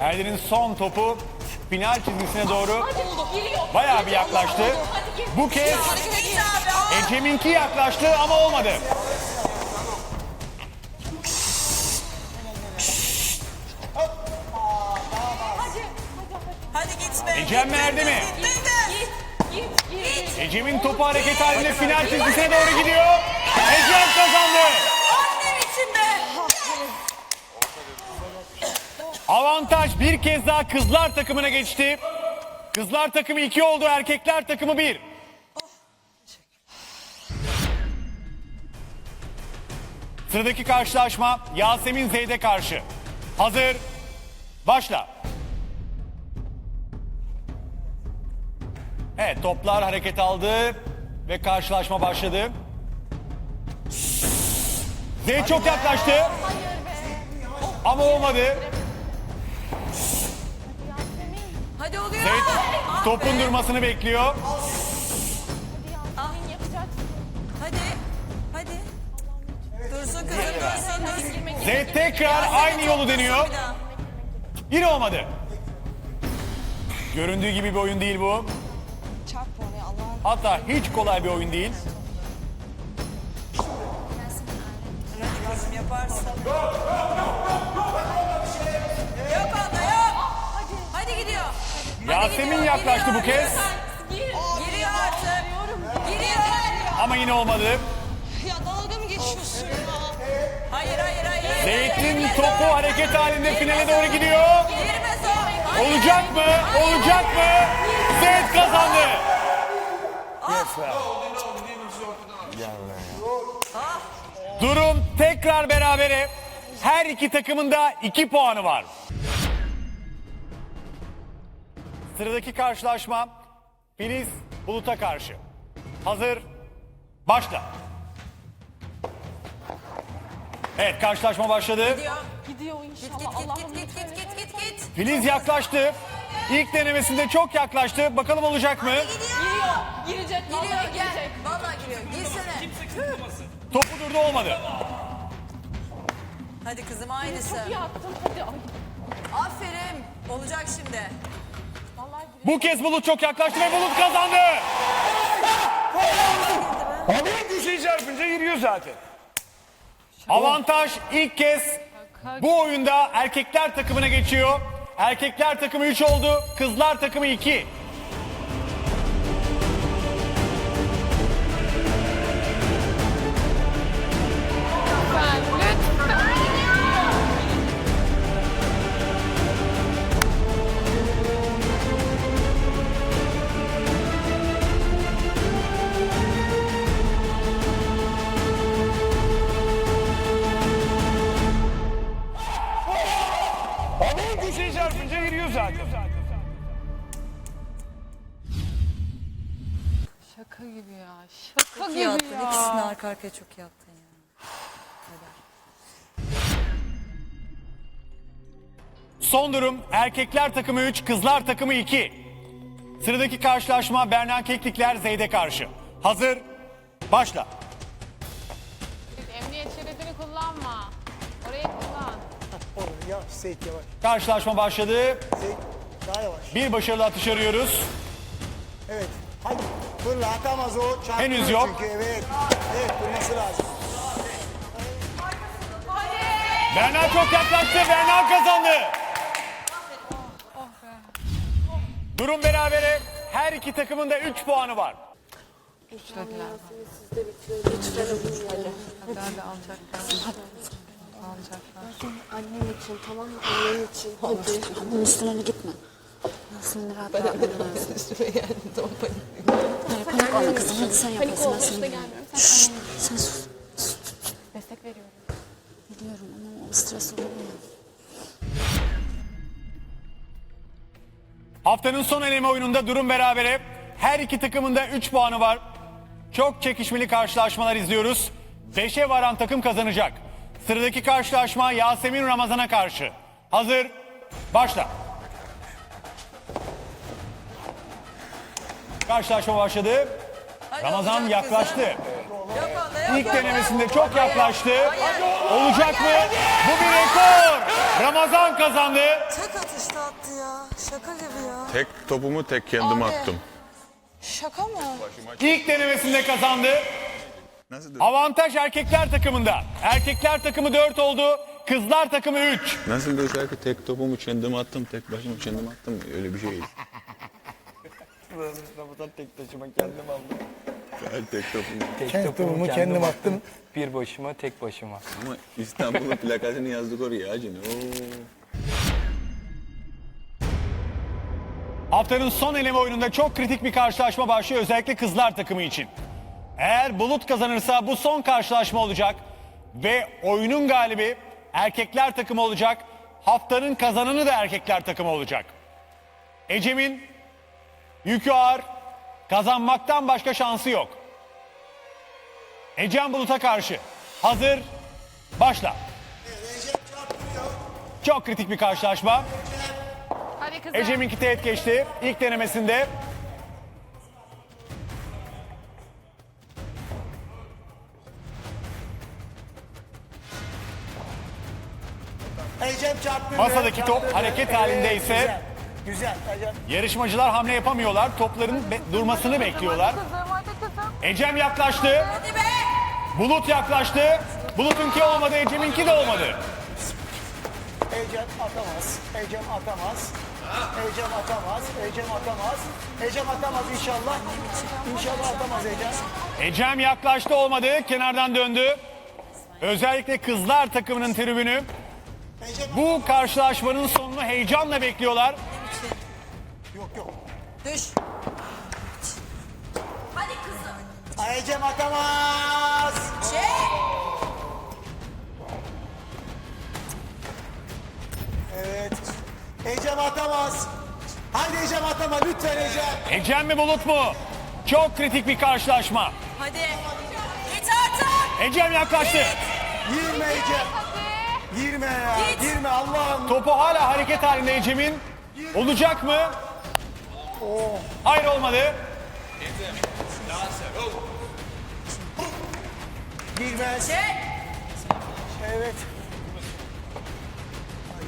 Erdin'in son topu final çizgisine doğru bayağı bir yaklaştı. Bu kez. Ecem'inki yaklaştı ama olmadı. Ecem mi Erdem'i? Ecem'in topu hareket halinde final çizgisine doğru gidiyor. Ecem kazandı. Annem için be. Avantaj bir kez daha kızlar takımına geçti. Kızlar takımı 2 oldu, erkekler takımı 1. Sıradaki karşılaşma Yasemin Zeyd'e karşı. Hazır, başla. Evet, toplar hareket aldı ve karşılaşma başladı. Zeyd çok yaklaştı. Ama olmadı. Hadi oluyor. Zeyd topun durmasını bekliyor. Hadi. Hadi. Dursun kızım dursun. dursun. Zeyd tekrar aynı yolu deniyor. Yine olmadı. Göründüğü gibi bir oyun değil bu. Hatta hiç kolay bir oyun değil. Hadi kızım yaparsın. Yasemin yaklaştı bu kez. Giriyor artık. Giriyor. Ama yine olmadı. Ya dalga mı geçiyorsun ya? Hayır hayır hayır. Girmez topu hareket halinde finale doğru gidiyor. Girmez o. Hayır. Olacak mı? Olacak mı? Zeyd kazandı. Durum tekrar berabere. Her iki takımın da iki puanı var. Sıradaki karşılaşma Filiz Bulut'a karşı. Hazır, başla. Evet karşılaşma başladı. Gidiyor. Gidiyor inşallah. git git Allah'ım git git git git git git. Filiz yaklaştı. İlk denemesinde çok yaklaştı. Bakalım olacak mı? Gidiyor. Girecek. Giriyor gel. girecek. Vallahi giriyor. Girsene. Topu durdu olmadı. Hadi kızım aynısı. Çok iyi attın hadi. Aferin. Olacak şimdi. Bu kez Bulut çok yaklaştı ve Bulut kazandı. Havaya köşeyi çarpınca giriyor zaten. Avantaj ilk kez bu oyunda erkekler takımına geçiyor. Erkekler takımı 3 oldu, kızlar takımı 2. arka arkaya çok iyi attın ya. Son durum erkekler takımı 3, kızlar takımı 2. Sıradaki karşılaşma Berna Keklikler Zeyd'e karşı. Hazır, başla. Emniyet şeridini kullanma. Orayı kullan. Olur ya Seyit yavaş. Karşılaşma başladı. Seyit daha yavaş. Bir başarılı atış arıyoruz. Evet. Hadi fırla atamaz o. Henüz yok. Çünkü evet. Evet durması lazım. Berna çok yaklaştı, Berna kazandı. Durum berabere. Her iki takımın da 3 puanı var. Hadi hadi alacaklar. Alacaklar. Annem için tamam mı? Annem için. Hadi. Onun üstüne gitme. Sinir rahat rahat Üstüme geldi. Panik kızım. Hadi sen yaparsın. Ben seni biliyorum. Şşt, sen sus. Destek veriyorum. Biliyorum ama o stres olur. Haftanın son eleme oyununda durum berabere. Her iki takımın da 3 puanı var. Çok çekişmeli karşılaşmalar izliyoruz. 5'e varan takım kazanacak. Sıradaki karşılaşma Yasemin Ramazan'a karşı. Hazır, başla. Karşılaşma başladı. Ramazan yaklaştı. İlk denemesinde çok yaklaştı. Olacak mı? Bu bir rekor. Ramazan kazandı. Tek atışta attı ya. Şaka gibi ya. Tek topumu tek kendim attım. Şaka mı? İlk denemesinde kazandı. Nasıl Avantaj erkekler takımında. Erkekler takımı 4 oldu. Kızlar takımı 3. Nasıl bir şarkı tek topumu kendim attım, tek başıma kendim attım. Öyle bir şey değil. Ramazan tek taşıma kendim aldım. Ben tek topumu. Tek Kendi topumu kendim attım. Bir başıma tek başıma. Ama İstanbul'un plakasını yazdık oraya. Oo. Haftanın son eleme oyununda çok kritik bir karşılaşma başlıyor özellikle kızlar takımı için. Eğer Bulut kazanırsa bu son karşılaşma olacak ve oyunun galibi erkekler takımı olacak. Haftanın kazananı da erkekler takımı olacak. Ecem'in yükü ağır, kazanmaktan başka şansı yok. Ecem Bulut'a karşı hazır, başla. Çok kritik bir karşılaşma. Hadi kızım. Ecem'inki teğet geçti. İlk denemesinde. Masadaki top hareket halindeyse- Güzel. Güzel. Yarışmacılar hamle yapamıyorlar. Topların be- durmasını bekliyorlar. Ecem yaklaştı. Hadi be. Bulut yaklaştı. Bulut'unki olmadı, Ecem'inki de olmadı. Ecem atamaz. Ecem atamaz. Ecem atamaz. Ecem atamaz. Ecem atamaz inşallah. İnşallah atamaz Ecem. Ecem yaklaştı olmadı. Kenardan döndü. Özellikle kızlar takımının tribünü bu karşılaşmanın sonunu heyecanla bekliyorlar. Düş. Hadi kızım. Ecem atamaz. Çek. Evet. Ecem atamaz. Haydi Ecem atama lütfen Ecem. Ecem mi Bulut mu? Çok kritik bir karşılaşma. Hadi. Git artık. Ecem yaklaştı. Girme Ecem. Girme ya. Git. Girme Allah'ım. Topu hala hareket halinde Ecem'in. Olacak mı? Hayır olmadı. Girmez. Çek. Evet.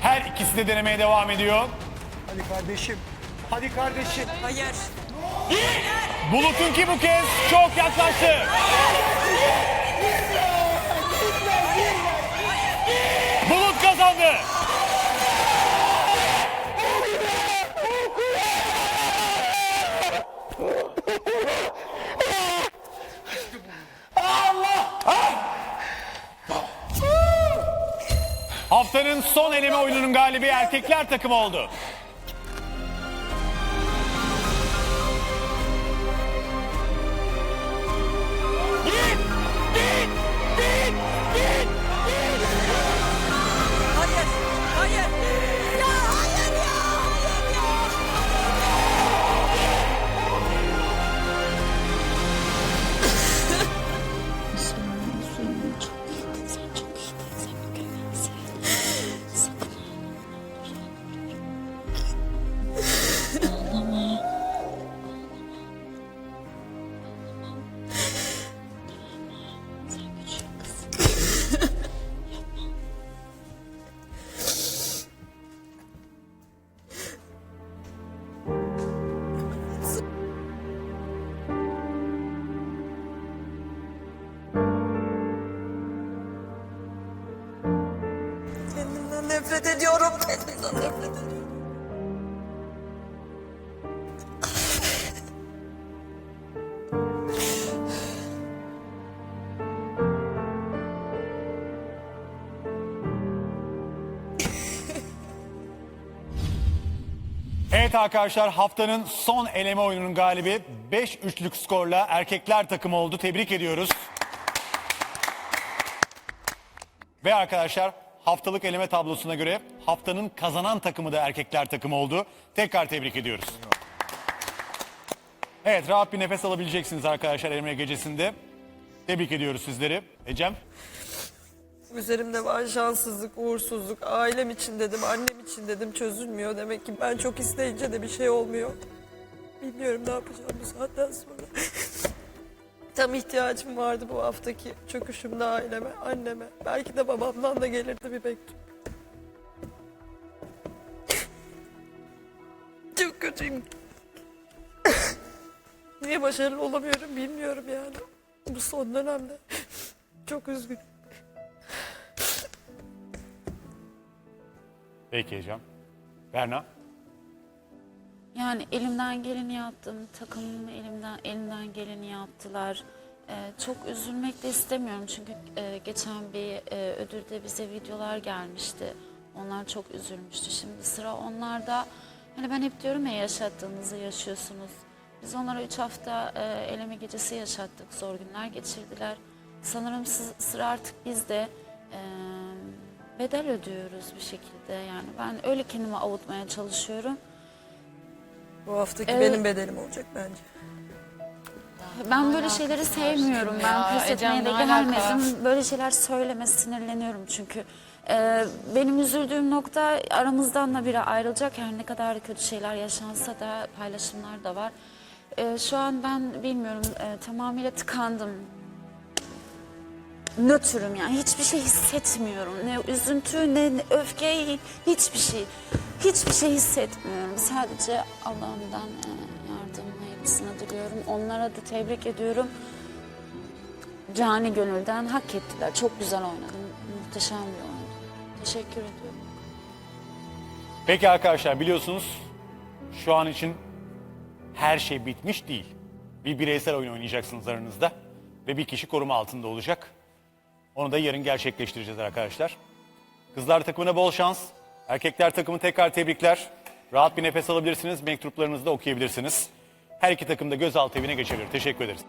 Her ikisi de denemeye devam ediyor. Hadi kardeşim. Hadi kardeşim. Hayır. Bulut'unki bu kez çok yaklaştı. Bulut kazandı. Haftanın son eleme oyununun galibi erkekler takımı oldu. Nefret ediyorum. Evet arkadaşlar haftanın son eleme oyununun galibi 5-3'lük skorla erkekler takımı oldu. Tebrik ediyoruz. Ve arkadaşlar haftalık eleme tablosuna göre haftanın kazanan takımı da erkekler takımı oldu. Tekrar tebrik ediyoruz. Evet rahat bir nefes alabileceksiniz arkadaşlar eleme gecesinde. Tebrik ediyoruz sizleri. Ecem. Üzerimde var şanssızlık, uğursuzluk. Ailem için dedim, annem için dedim çözülmüyor. Demek ki ben çok isteyince de bir şey olmuyor. Bilmiyorum ne yapacağım bu saatten sonra. Tam ihtiyacım vardı bu haftaki çöküşümde aileme, anneme. Belki de babamdan da gelirdi bir mektup. Çok kötüyüm. Niye başarılı olamıyorum bilmiyorum yani. Bu son dönemde. Çok üzgünüm. Peki Ecem. Berna. Yani elimden geleni yaptım. Takımım elimden elimden geleni yaptılar. Ee, çok üzülmek de istemiyorum çünkü e, geçen bir e, ödülde bize videolar gelmişti. Onlar çok üzülmüştü. Şimdi sıra onlarda. Hani ben hep diyorum ya yaşattığınızı yaşıyorsunuz. Biz onlara üç hafta e, eleme gecesi yaşattık. Zor günler geçirdiler. Sanırım sı- sıra artık bizde. E, bedel ödüyoruz bir şekilde. Yani ben öyle kendimi avutmaya çalışıyorum. Bu haftaki Evet. benim bedelim olacak bence. Ben böyle şeyleri sevmiyorum. Ben pes Ecem, etmeye de ne alaka? gelmedim. Böyle şeyler söyleme sinirleniyorum çünkü. Ee, benim üzüldüğüm nokta aramızdan da biri ayrılacak. Her ne kadar kötü şeyler yaşansa da paylaşımlar da var. Ee, şu an ben bilmiyorum e, tamamıyla tıkandım. Nötrüm yani hiçbir şey hissetmiyorum. Ne üzüntü ne, ne öfke hiçbir şey. Hiçbir şey hissetmiyorum. Sadece Allah'ımdan e, yardım hayırlısını diliyorum. Onlara da tebrik ediyorum. Cani gönülden hak ettiler. Çok güzel oynadım. Muhteşem bir oyundu. Teşekkür ediyorum. Peki arkadaşlar biliyorsunuz şu an için her şey bitmiş değil. Bir bireysel oyun oynayacaksınız aranızda ve bir kişi koruma altında olacak. Onu da yarın gerçekleştireceğiz arkadaşlar. Kızlar takımına bol şans. Erkekler takımı tekrar tebrikler. Rahat bir nefes alabilirsiniz. Mektuplarınızı da okuyabilirsiniz. Her iki takım da gözaltı evine geçebilir. Teşekkür ederiz.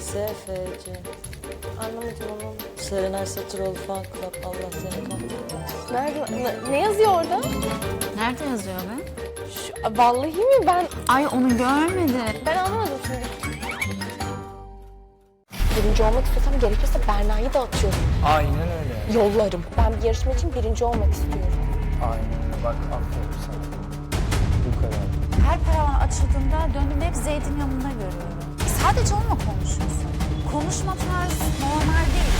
SSFC. Anlamadım onu. Serenay Satıroğlu Fan Club. Allah seni kahretsin. Nerede? Ne, ne yazıyor orada? Nerede yazıyor be? Vallahi mi? Ben Ay onu görmedim. ben anlamadım şimdi. Birinci olmak istiyorsam gerekirse Berna'yı da atıyorum. Aynen öyle. Yollarım. Ben bir yarışma için birinci olmak istiyorum. Aynen öyle. Bak aferin sana. Bu kadar. Her paravan açıldığında döndüğümde hep Zeyt'in yanında görüyorum. Sadece onunla konuşuyorsun. Konuşma tarzı normal değil.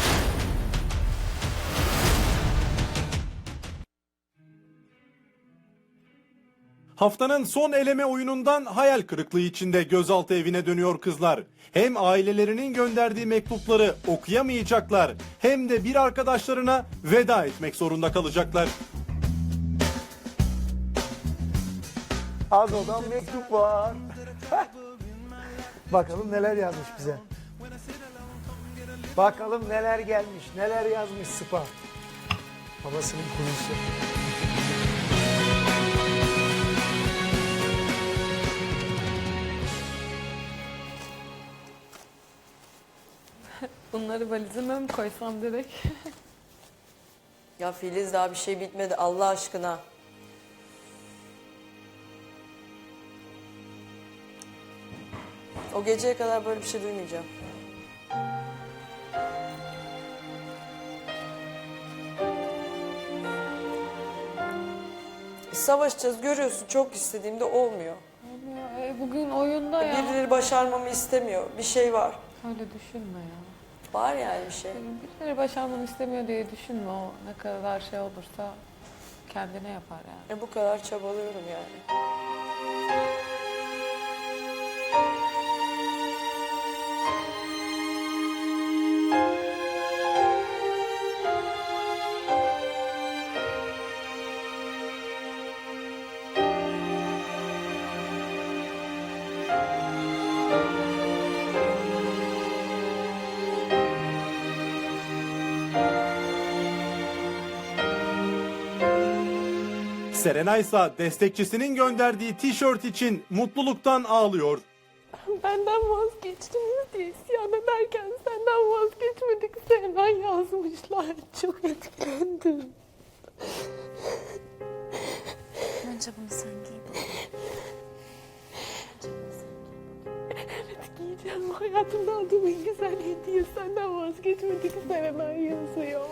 Haftanın son eleme oyunundan hayal kırıklığı içinde gözaltı evine dönüyor kızlar. Hem ailelerinin gönderdiği mektupları okuyamayacaklar hem de bir arkadaşlarına veda etmek zorunda kalacaklar. Ado'dan mektup var. Bakalım neler yazmış bize. Bakalım neler gelmiş, neler yazmış Sıpa. Babasının kurusu. Bunları valizime mi koysam direkt? Ya Filiz daha bir şey bitmedi Allah aşkına. O geceye kadar böyle bir şey duymayacağım. Savaşacağız görüyorsun çok istediğimde olmuyor. E, bugün oyunda ya. Birileri başarmamı istemiyor. Bir şey var. Öyle düşünme ya. Var yani bir şey. Birileri başarmamı istemiyor diye düşünme o ne kadar şey olursa kendine yapar yani. E bu kadar çabalıyorum yani. Serenay ise destekçisinin gönderdiği tişört için mutluluktan ağlıyor. Benden vazgeçtiniz diye isyan ederken senden vazgeçmedik Sevmen yazmışlar. Çok etkilendim. Önce bunu sen giy. Evet giyeceğim. Hayatımda aldığım en güzel hediye senden vazgeçmedik Serenay yazıyor.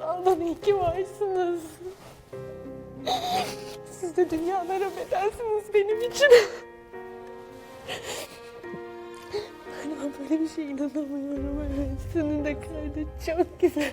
Allah'ım iyi ki varsınız. Siz de dünyalara bedelsiniz benim için. Ben böyle bir şeye inanamıyorum. Senin de kardeş çok güzel.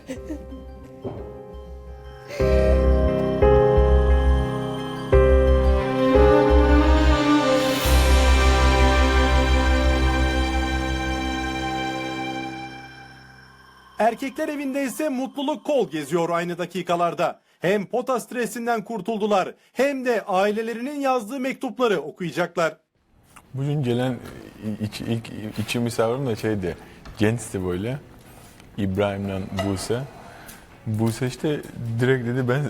Erkekler evinde ise mutluluk kol geziyor aynı dakikalarda. Hem pota stresinden kurtuldular hem de ailelerinin yazdığı mektupları okuyacaklar. Bugün gelen iç, ilk içi misafirim de şeydi. Gençti böyle. İbrahim'le Buse. Buse işte direkt dedi ben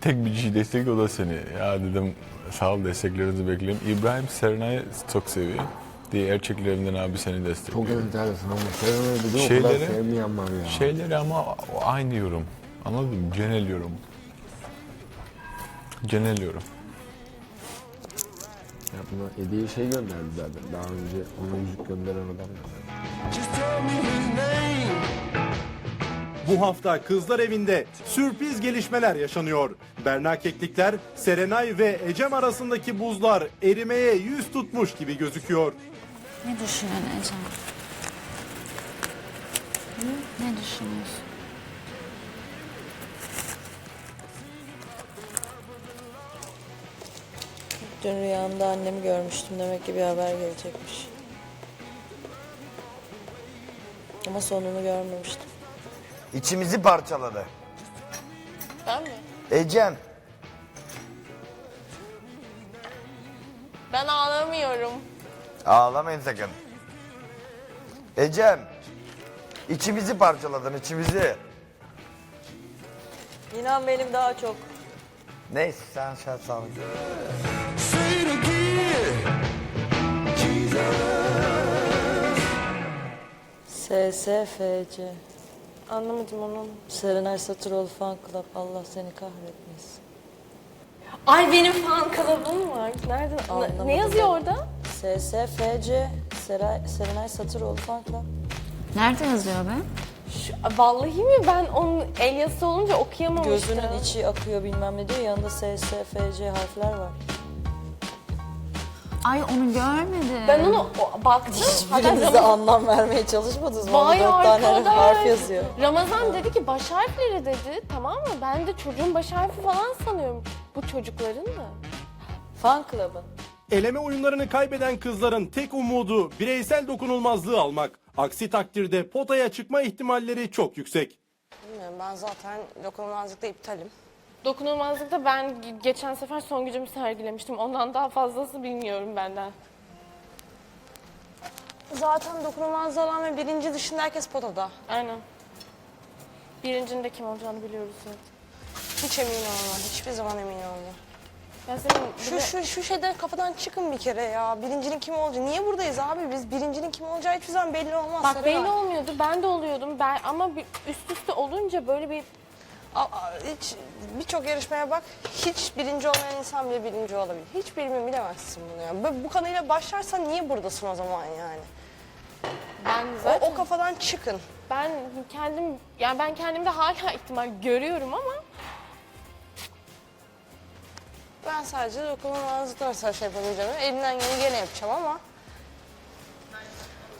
tek bir kişi destek o da seni. Ya dedim sağ ol desteklerinizi bekliyorum. İbrahim Serenay'ı çok seviyor. Diye erkeklerimden abi seni destekliyor. Çok enteresan ama Serenay dedi o kadar Şeyleri- sevmeyen var ya. Şeyleri ama aynı yorum. Anladın mı? Genel yorum. Genel yorum. Ya buna hediye şey gönderdi zaten. Daha önce ona yüzük gönderen adam da. Bu hafta kızlar evinde sürpriz gelişmeler yaşanıyor. Berna Keklikler, Serenay ve Ecem arasındaki buzlar erimeye yüz tutmuş gibi gözüküyor. Ne düşünüyorsun Ecem? Ne düşünüyorsun? Dün rüyamda annemi görmüştüm. Demek ki bir haber gelecekmiş. Ama sonunu görmemiştim. İçimizi parçaladı. Ben mi? Ecem, Ben ağlamıyorum. ağlamayın sakın. Ecem, içimizi parçaladın, içimizi. İnan benim daha çok. Neyse sen şart sağlık. SSFC. Anlamadım onu. Serenay Satıroğlu Fan Club. Allah seni kahretmesin. Ay benim fan kalıbım var. Nereden? Anlamadım Ne yazıyor orada? SSFC. Seray, Serenay Satıroğlu Fan Club. Nerede yazıyor be? Şu, vallahi mi? Ben onun el yazısı olunca okuyamamıştım. Gözünün içi akıyor bilmem ne diyor. Yanında SSFC harfler var. Ay onu görmedim. Ben onu o- baktım. Hatta Ramazan, anlam vermeye çalışmadınız mı? Vay dört tane arkadaş. harf yazıyor. Ramazan dedi ki baş harfleri dedi. Tamam mı? Ben de çocuğun baş harfi falan sanıyorum. Bu çocukların da. Fan Club'ın. Eleme oyunlarını kaybeden kızların tek umudu bireysel dokunulmazlığı almak. Aksi takdirde potaya çıkma ihtimalleri çok yüksek. Bilmiyorum ben zaten dokunulmazlıkta iptalim. Dokunulmazlıkta ben ge- geçen sefer son gücümü sergilemiştim. Ondan daha fazlası bilmiyorum benden. Zaten dokunulmazlığı olan ve birinci dışında herkes potada. Aynen. Birincinin de kim olacağını biliyoruz. zaten. Hiç emin olma. Hiçbir zaman emin olma. Ya senin Şu, de- şu, şu şeyden kafadan çıkın bir kere ya. Birincinin kim olacağı. Niye buradayız abi? Biz birincinin kim olacağı hiçbir zaman belli olmaz. Bak Serenay. belli olmuyordu. Ben de oluyordum. Ben ama bir üst üste olunca böyle bir Aa, aa, hiç birçok yarışmaya bak. Hiç birinci olmayan insan bile birinci olabilir. Hiç bilmiyorum bilemezsin bunu ya. Bu, bu kanıyla başlarsan niye buradasın o zaman yani? ben O, zaten o kafadan çıkın. ben kendim yani ben kendimde hala ihtimal görüyorum ama Ben sadece dokunulmazlıklar mesela şey yapabileceğim. Elimden geleni gene yapacağım ama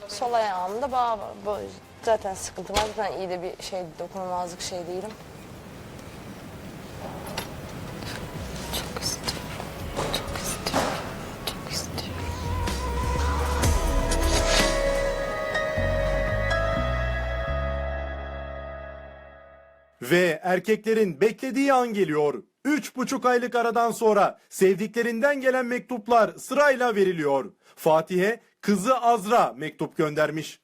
sol ayağımda bağ. Bu zaten sıkıntı var. Zaten iyi de bir şey dokunulmazlık şey değilim. Ve erkeklerin beklediği an geliyor. Üç buçuk aylık aradan sonra sevdiklerinden gelen mektuplar sırayla veriliyor. Fatih'e kızı Azra mektup göndermiş.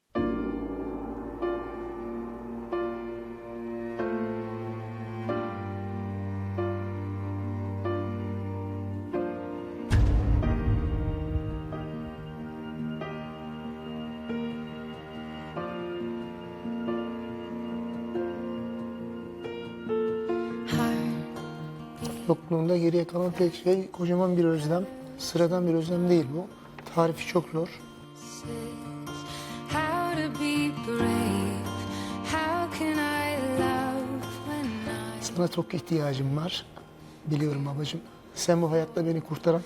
Yokluğunda geriye kalan tek şey kocaman bir özlem. Sıradan bir özlem değil bu. Tarifi çok zor. Sana çok ihtiyacım var. Biliyorum babacığım. Sen bu hayatta beni kurtaran